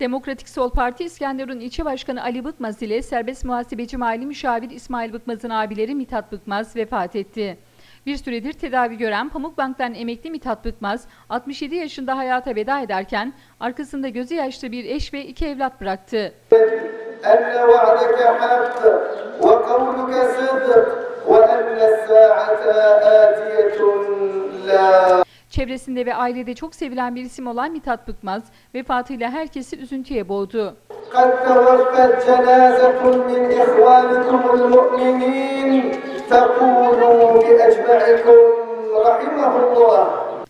Demokratik Sol Parti İskenderun İlçe Başkanı Ali Bıkmaz ile serbest muhasebeci mali müşavir İsmail Bıkmaz'ın abileri Mithat Bıkmaz vefat etti. Bir süredir tedavi gören Pamukbank'tan emekli Mithat Bıkmaz, 67 yaşında hayata veda ederken arkasında gözü yaşlı bir eş ve iki evlat bıraktı. أن وعدك حق وقولك صدق وأن الساعة آتية لا Çevresinde ve ailede çok sevilen bir isim olan Mithat Bıkmaz vefatıyla herkesi üzüntüye boğdu.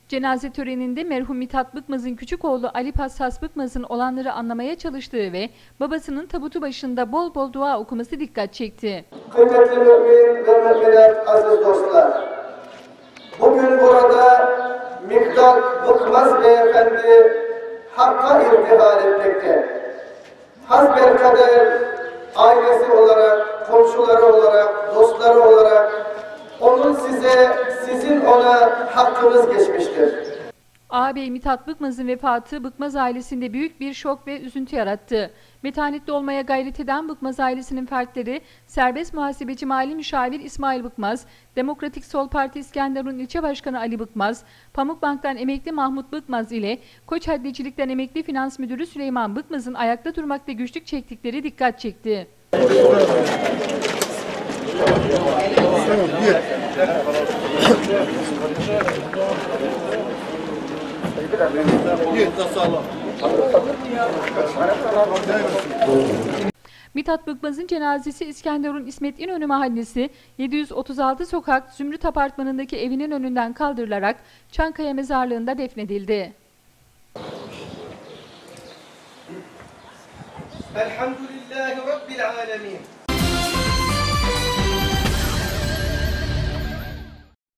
Cenaze töreninde merhum Mithat Bıkmaz'ın küçük oğlu Ali Passas Bıkmaz'ın olanları anlamaya çalıştığı ve babasının tabutu başında bol bol dua okuması dikkat çekti. Kıymetli mümin ve müminler, aziz dostlar, Miktat Bıkmaz Beyefendi Hakk'a irtihal etmekte. Hasbelkader ailesi olarak, komşuları olarak, dostları olarak onun size, sizin ona hakkınız geçmiştir. Ağabey Mithat Bıkmaz'ın vefatı Bıkmaz ailesinde büyük bir şok ve üzüntü yarattı. Metanetli olmaya gayret eden Bıkmaz ailesinin fertleri, serbest muhasebeci mali müşavir İsmail Bıkmaz, Demokratik Sol Parti İskenderun İlçe Başkanı Ali Bıkmaz, Pamukbank'tan emekli Mahmut Bıkmaz ile Koç Haddecilik'ten emekli Finans Müdürü Süleyman Bıkmaz'ın ayakta durmakta güçlük çektikleri dikkat çekti. Mithat Bıkmaz'ın cenazesi İskenderun İsmet İnönü Mahallesi 736 Sokak Zümrüt Apartmanı'ndaki evinin önünden kaldırılarak Çankaya Mezarlığı'nda defnedildi. Elhamdülillahi Rabbil alemin.